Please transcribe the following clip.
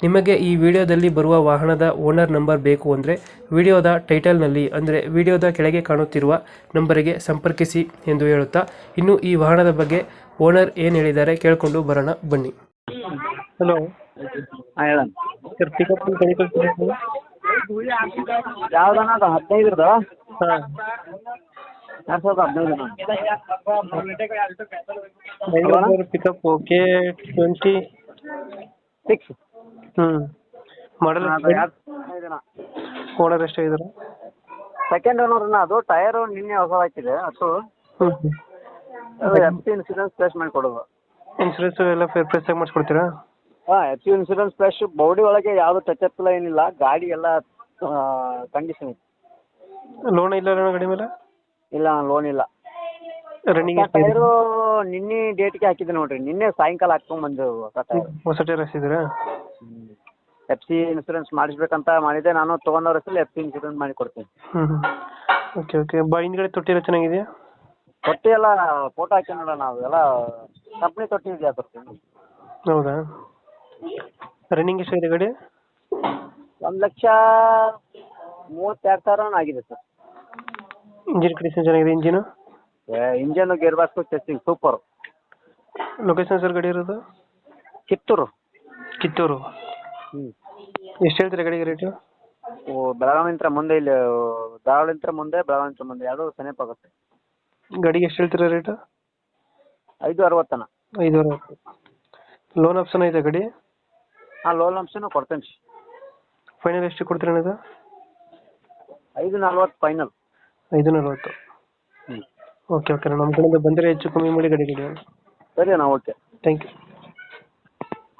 ನಿಮಗೆ ಈ ವಿಡಿಯೋದಲ್ಲಿ ಬರುವ ವಾಹನದ ಓನರ್ ನಂಬರ್ ಬೇಕು ಅಂದರೆ ವಿಡಿಯೋದ ಟೈಟಲ್ನಲ್ಲಿ ಅಂದರೆ ವಿಡಿಯೋದ ಕೆಳಗೆ ಕಾಣುತ್ತಿರುವ ನಂಬರಿಗೆ ಸಂಪರ್ಕಿಸಿ ಎಂದು ಹೇಳುತ್ತಾ ಇನ್ನು ಈ ವಾಹನದ ಬಗ್ಗೆ ಓನರ್ ಏನು ಹೇಳಿದ್ದಾರೆ ಕೇಳಿಕೊಂಡು ಬರೋಣ ಬನ್ನಿ. ಹಲೋ. ಹಾಂ ಹೇಳ. ಸರ್ ಪಿಕಪ್ ಯಾವ್ದಣ್ಣ ಅದು ಹದಿನೈದ್ರದ್ದು ಹಾಂ. ಎರಡು ಸಾವಿರದ ಹದಿನೈದು ಪಿಕಪ್ ಓಕೆ ಟ್ವೆಂಟಿ ಸಿಕ್ಸ್ ಹ್ಞೂ ಮಾಡಲ್ ಓನರ್ ಎಷ್ಟಾಗಿದ್ದಾರೆ ಸೆಕೆಂಡ್ ಓನರ್ನ ಅದು ಟೈರ್ ನಿನ್ನೆ ಹೊಸ ಹಾಕಿದೆ ಅದು ಎಫ್ ಸಿ ಇನ್ಸೂರೆನ್ಸ್ ಪ್ಲೇಸ್ ಮಾಡಿ ಕೊಡೋದು ಇನ್ಸೂರೆನ್ಸ್ ಎಲ್ಲ ಫೇರ್ ಪ್ಲೇಸ್ ಆಗಿ ಮಾಡಿಸ್ಕೊಡ್ತೀರಾ? ಹಾಂ F C insurance place body ಒಳಗೆ ಯಾವುದು ಟಚ್ ಇಲ್ಲ ಏನಿಲ್ಲ ಗಾಡಿ ಎಲ್ಲ ಕಂಡೀಷನ್ ಇದೆ ಲೋನ್ ಇಲ್ಲ ಗಾಡಿ ಮೇಲೆ? ಇಲ್ಲ ಲೋನ್ ಇಲ್ಲ. ರನ್ನಿಂಗ್ ಟೈರು ನಿನ್ನೆ ಡೇಟ್ಗೆ ಹಾಕಿದ್ದೆ ನೋಡ್ರಿ ನಿನ್ನೆ ಸಾಯಂಕಾಲ ಹಾಕ್ಕೊಂಡ್ ಬಂದ್ರು ಹೊಸ ಟೈರ್ ಹೊಸ ಟೈರ್ ಹಾಕ್ಸಿದ್ದೀರಾ? ಎಫ್ ಸಿ ಇನ್ಸೂರೆನ್ಸ್ ಮಾಡಿಸ್ಬೇಕಂತ ಮಾಡಿದ್ದೆ. ನಾನು ತೊಗೊಂಡವ್ರ ಹೆಸರಲ್ಲಿ ಎಫ್ ಸಿ ಇನ್ಸೂರೆನ್ಸ್ ಮಾಡಿ ಕೊಡ್ತೀನಿ. ಹ್ಞೂ ಹ್ಞೂ ಓಕೆ ಓಕೆ ಬಾ ಹಿಂದ್ಗಡೆ ತೊಟ್ಟಿರೋ ಚೆನ್ನಾಗಿದೆಯಾ? ತೊಟ್ಟಿ ಎಲ್ಲ ಫೋಟೋ ಹಾಕಿ ನೋಡೋಣ ನಾವು. ಎಲ್ಲ ಕಂಪ್ನಿ ತೊಟ್ಟಿ ಇದೆಯಾ ತೊಟ್ಟಿ? ಹೌದಾ? ರನ್ನಿಂಗ್ ಎಷ್ಟಾಗಿದೆ ಗಾಡಿ? ಒಂದು ಲಕ್ಷ ಮೂವತ್ತೆರಡು ಸಾವಿರ ಆಗಿದೆ ಸರ್. ಇಂಜಿನ್ ಕಂಡೀಷನ್ ಚೆನ್ನಾಗಿದೆ engine engine gear box testing super location sir ಗಾಡಿ ಇರೋದು? ಕಿತ್ತೂರು. ಕಿತ್ತೂರು. ಹ್ಞೂ ಎಷ್ಟು ಹೇಳ್ತೀರಾ ಗಾಡಿಗೆ ರೇಟು ಓ ಬೆಳಗಾವಿಂತ್ರ ಮುಂದೆ ಇಲ್ಲಿ ಧಾರವಾಡಿಂತ್ರ ಮುಂದೆ ಬೆಳಗಾವಿಂತ್ರ ಮುಂದೆ ಯಾವುದೋ ಸಮೀಪ ಆಗುತ್ತೆ. ಗಾಡಿಗೆ ಎಷ್ಟು ಹೇಳ್ತೀರಾ ರೇಟು ಐದು ಅರವತ್ತನ ಅರವತ್ತು. ಲೋನ್ ಆಪ್ಷನ್ ಐತೆ ಗಾಡಿ ಆ ಲೋನ್ ಆಪ್ಷನ್ ಕೊಡ್ತೇನೆ. ಫೈನಲ್ ಎಷ್ಟು ಕೊಡ್ತೀರಾ ಅಣ್ಣ ಇದು? ಐದು ನಲ್ವತ್ತು ಫೈನಲ್ ಐದು ನಲ್ವತ್ತು. ಹ್ಞೂ ಓಕೆ ಓಕೆ ನಮ್ಮ ಕಡೆಯಿಂದ ಬಂದರೆ ಹೆಚ್ಚು ಕಮ್ಮಿ ಮಾಡಿ ಗಾಡಿ ಗಾಡಿ ಸರಿ ಅಣ್ಣ ಓಕೆ ಥ್ಯಾಂಕ್ ಯು